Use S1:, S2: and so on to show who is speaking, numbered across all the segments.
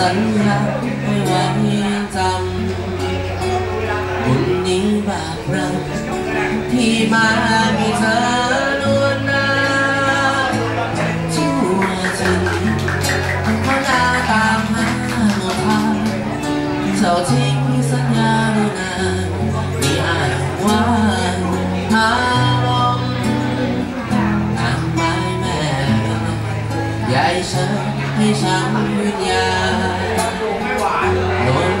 S1: สัญญาไม่ไว้จำบุญนี้บาปเราที่มามีเธอล้วนนาชั่วจริงเพราะนาตามหาหมดทางเจ้าทิ้งสัญญาดูนานมีอ้างว่างอารมณ์ทำไม้แม่ให้ฉัน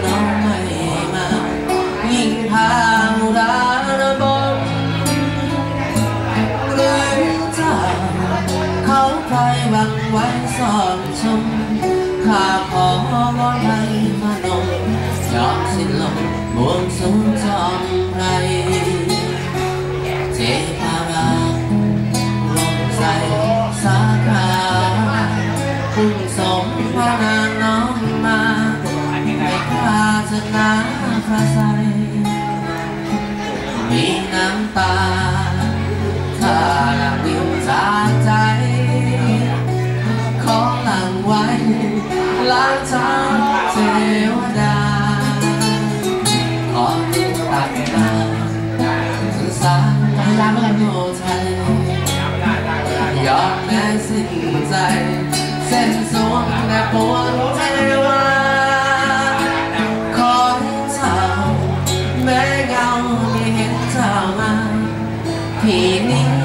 S1: น้องไม่มายิ่งพาอุราระบมหรือเจ้ นาพระใสมีน้ำตาข้าหลังดิวจากใจ ขอหลังไว้ล้างเท้าเทวดา ขอตัดตาสื่อสารพลังโนไทยยอมแม้สิ้นใจ เส้นสวงและปวงเท แม้เงาไ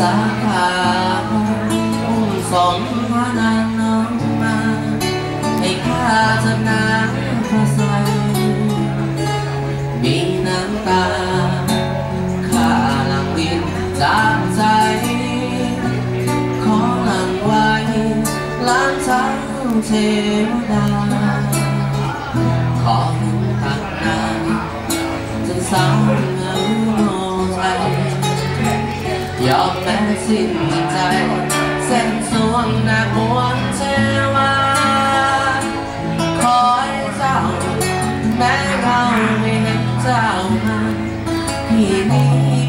S1: สาขาอุ้มสมพระนางน้องมาให้ข้าจะนางพระใสมีน้ำตาข้าหลังดินจากใจขอหลังไว้ล้างเท้าเทวดาขอให้ตักน้ำจนสาว สิ้นใจ เส้นสวงนาบวงเทวาคอยเจ้า แม้เราไม่เห็นเจ้ามาที่นี้